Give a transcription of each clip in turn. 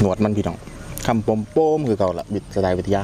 หนวดมันพี่น้องคำปมโป้มคือเก่าละบิดสไตล์วิทยา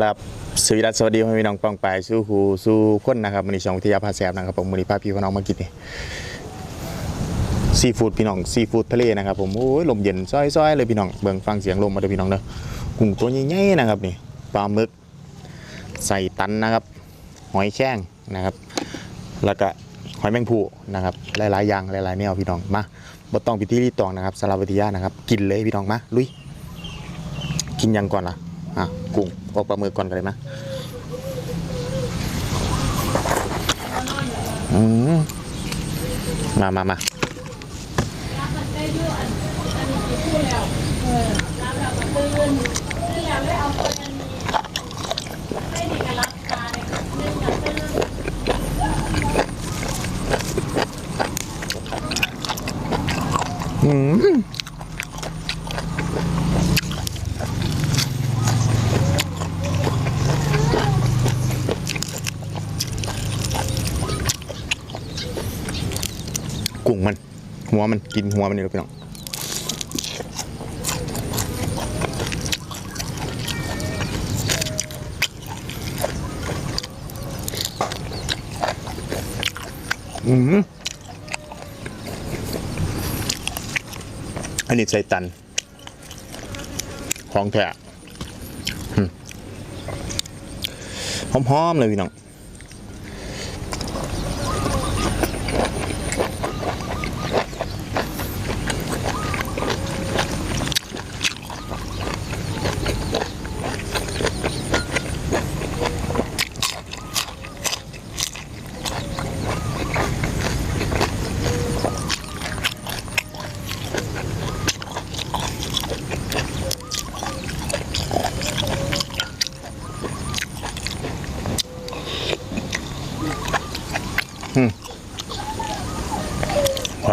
ครับสวีดัสสวัสดีพี่น้องปองไปสู้ครูสู้คนนะครับมันนี้ช่องวิทยาภาแซบนะครับผมมันนี้พาพี่พี่น้องมากินนี่ซีฟู้ดพี่น้องซีฟู้ดทะเลนะครับผมโอ้ยลมเย็นซ้อยๆเลยพี่น้องเบิ่งฟังเสียงลมมาเด้อพี่น้องเด้อกุ้งตัวใหญ่ๆนะครับนี่ปลาหมึกใส่ตันนะครับ หอยแข้งนะครับ แล้วก็หอยแมงภู่นะครับหลายๆอย่างหลายๆแนวพี่น้องมาบ่ต้องพิธีรีตองนะครับสารวิทยานะครับ กินเลยพี่น้องมาลุยกินยังก่อนล่ะอะกุ้ง เอาปลามือก่อนกันเลยนะอืมมามามาอืม กุ้งมัน หัวมันกินหัวมันนี่เลยพี่น้องอืมอันนี้ใส่ตัน ของแท้หอมๆเลยพี่น้อง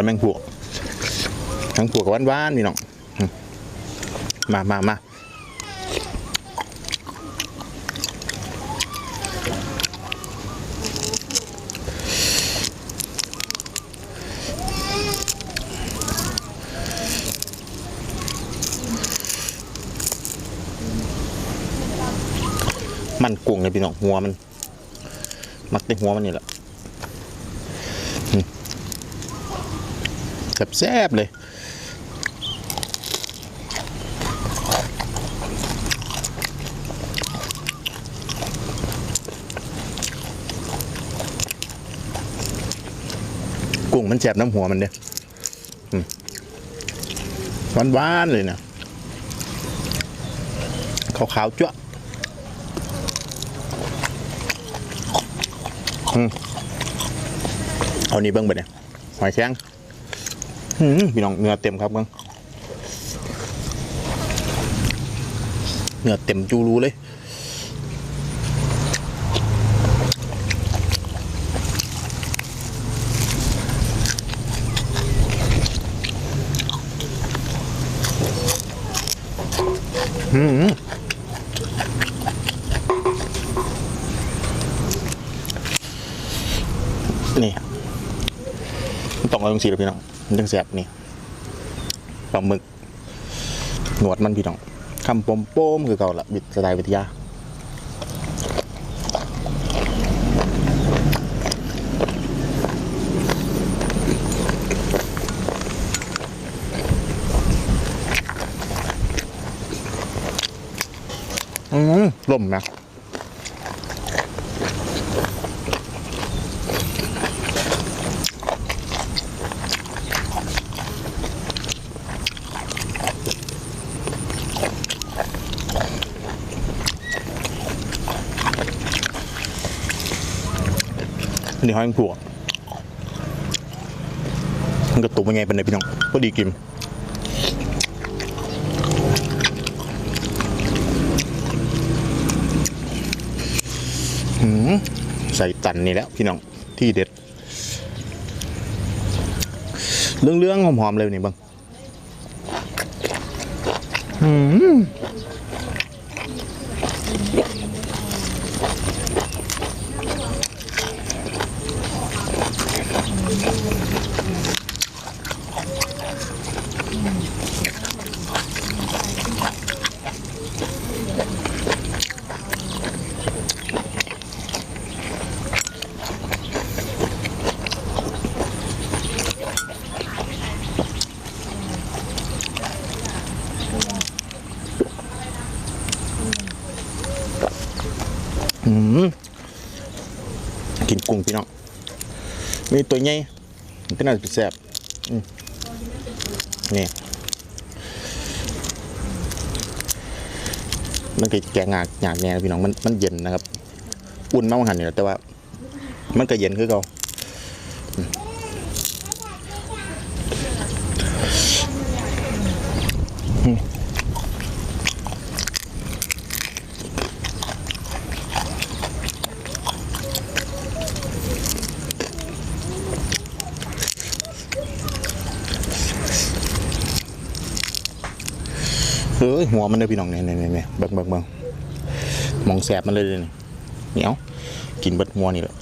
แมงผัวทั้งผัวกับหวานๆนี่น้องมามามามันกุ้งเลยพี่น้องหัวมัน มักต่หัวมันนี่แหละ แซ่บๆเลยกุ้งมันแซ่บน้ำหัวมันเนี่ยหวานๆเลยนะขาวๆจ้วะอืมเอานี่เบิ้งไปเนี่ยหอยแข้ง พี่น้องเนื้อเต็มครับมึงเนื้อเต็มจูรูเลยอืมนี่ต้องเอาตรงสีเลยพี่น้อง มันต้องแสบนี่ปลาหมึก หนวดมันพี่น้องคำปมโป้มคือเก่าละบิดสไตล์วิทยาอืมล่มนะ นนี้หอยแมงผัวมันก็ตุกเป็นไงเป็นไงพี่น้องพอดีกินหืมใส่ตันนี่แล้วพี่น้องที่เด็ด เรื่องเรื่องๆหอมๆเลยนี่บังหืม มีตัวใหญ่มันก็น่าจะเป็นแซ่บนี่มันก็แกะงากหยาดแน่นะพี่น้องมันมันเย็นนะครับ อุ่นมากหันเนี่ยแต่ว่า มันก็เย็นคือเขาอืม อืมเฮ้ยหัวมันเลยพี่น้องเนี่ยเนี่ยเนี่ยเบิ่งเบิ่งเบิ่งมองแสบมันเลยเลยนี่เหนียวกินเบิดหัวนี่แหละ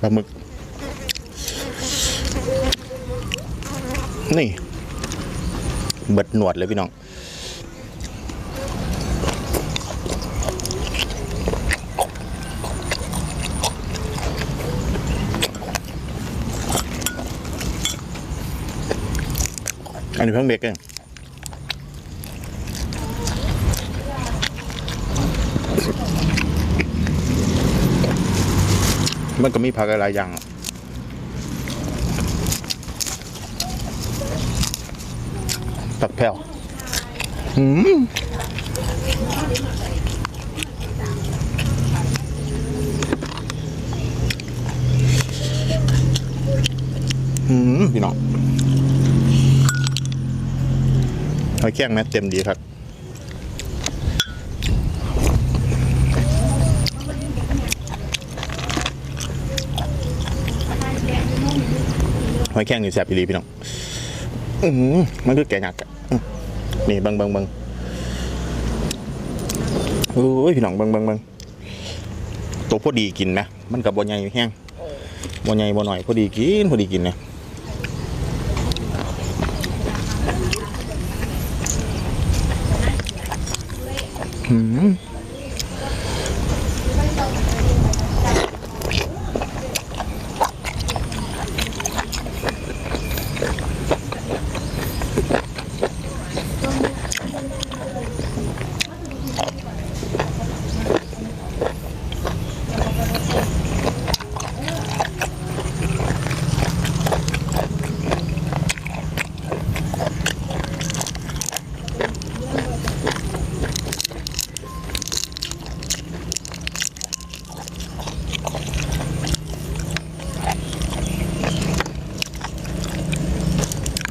ปลาหมึก นี่ เบิดหนวดเลยพี่น้อง อันนี้เพิ่งเด็กเอง มันก็มีผักหลายอย่างอะตักแผ่วอืมอืมพี่น้องหอยแข้งแม่เต็มดีครับ หอยแข้งนี่แซ่บอีหลีพี่น้องอืมมันคือแกะหนักนี่เบังเบังเบังโอ้ยพี่น้องเบังเบังเบังตัวพอดีกินไหมมันกับบ่ใหญ่แห้งบ่ใหญ่บ่หน่อยพอดีกินพอดีกินนะอืม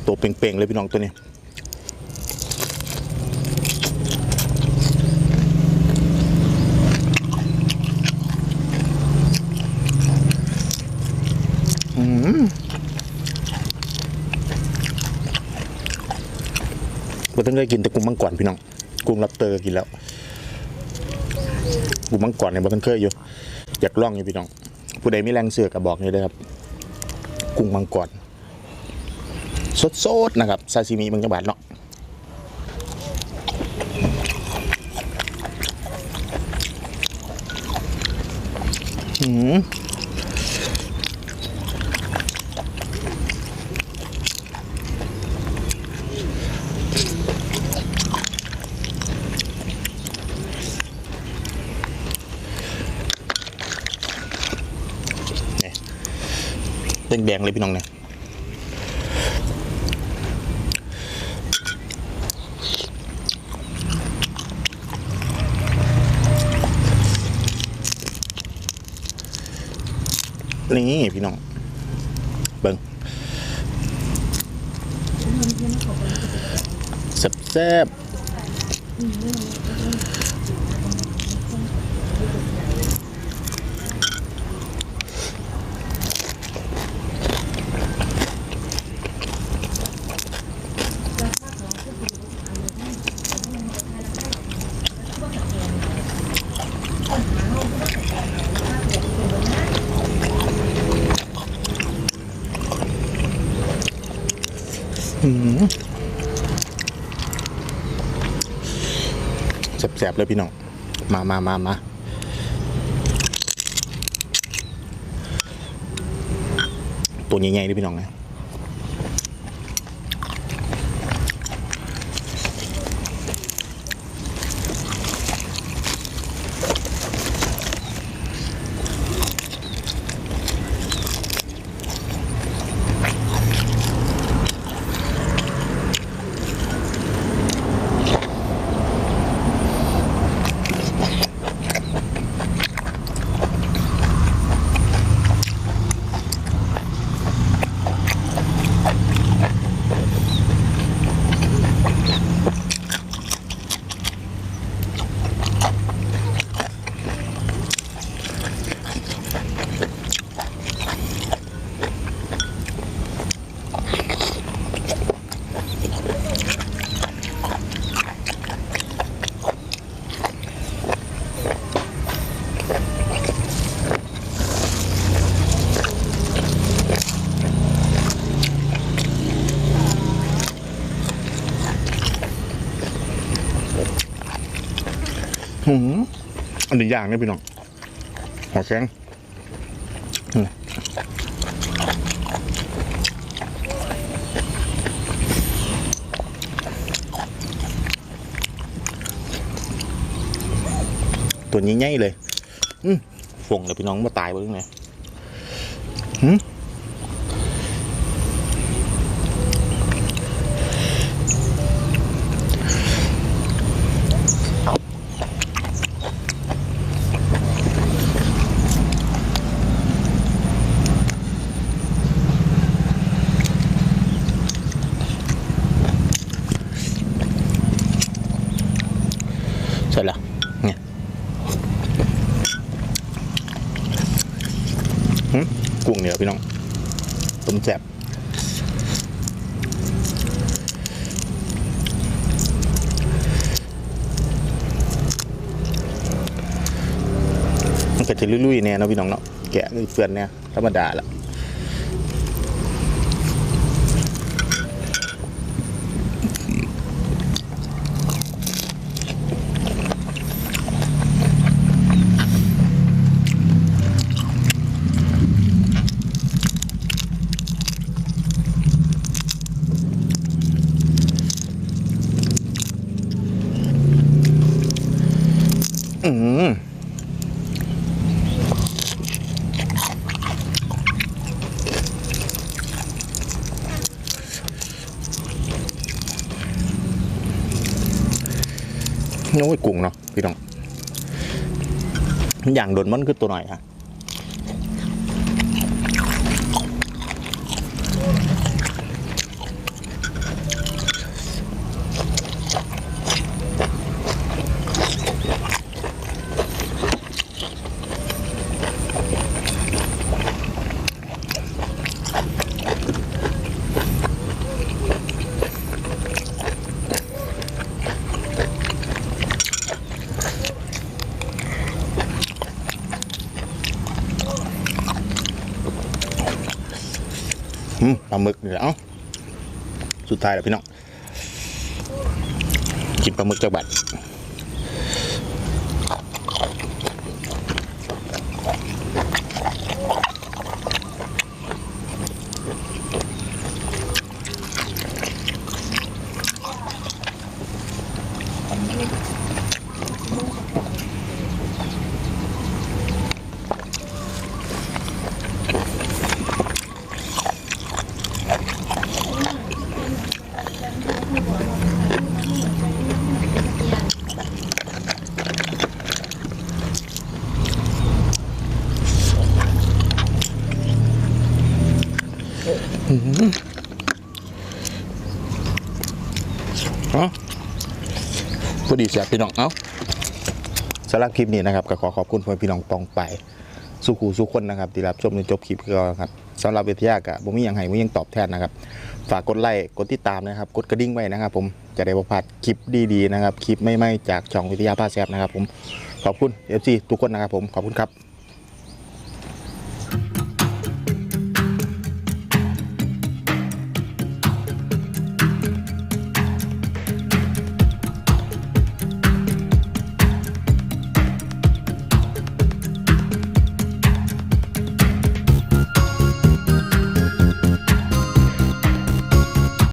ตัวเป่งๆเลยพี่น้องตัวนี้อืมบ่ต้องเคยกินแต่กุ้งมังกรพี่น้อง กุ้งรับเตอร์ก็กินแล้ว กุ้งมังกรเนี่ยบ่ต้องเคยอยู่ อยากล่องอยู่พี่น้อง ผู้ใดมีแรงเสือกับบอกนี่เลยครับ กุ้งมังกร สดๆนะครับซาซิมิบางจังหวัดเนาะหืมแดงเลยพี่น้องเนี่ย นี่พี่น้องเบิ้งแซ่บๆ แซ่บๆเลยพี่น้อง มามามามาตัวใหญ่ๆเลยพี่น้องนะ หืมอันนี้ย่างเนี่ยพี่น้องหัวแข็งตัวนี้ใหญ่เลย อืมฟงเลยพี่น้องมาตายไปยังไงหืมเสร็จแล้วเนี่ยหืมกุ้งเหนียวพี่น้อง ต้มแซ่บมันก็จะลุยๆเนี่ยเนาะพี่น้องเนาะแกะเฟือนเนี่ยธรรมดาละ อื มโอ้ยกุ้งเนาะพี่น้อง อย่างโดนมันคือตัวหน่อยฮะ หมึกนี่แหละเอ้าสุดท้ายแล้วพี่น้องกินปลาหมึกจากบัตร ดีเสียพี่น้องเอ้าสำหรับคลิปนี้นะครับก็ขอขอบคุณพ่อพี่น้องปองไปสุขูสุขคนนะครับที่รับชมจนจบคลิปก็ครับสำหรับวิทยากะบ่มีหยังให้ผมยังตอบแทนนะครับฝากกดไลค์กดติดตามนะครับ กดกระดิ่งไว้นะครับ ผมจะได้บ่พลาดคลิปดีๆนะครับคลิปใหม่ๆจากช่องวิทยาภาแซบนะครับ ผมขอบคุณเอฟซีทุกคนนะครับ ผมขอบคุณครับ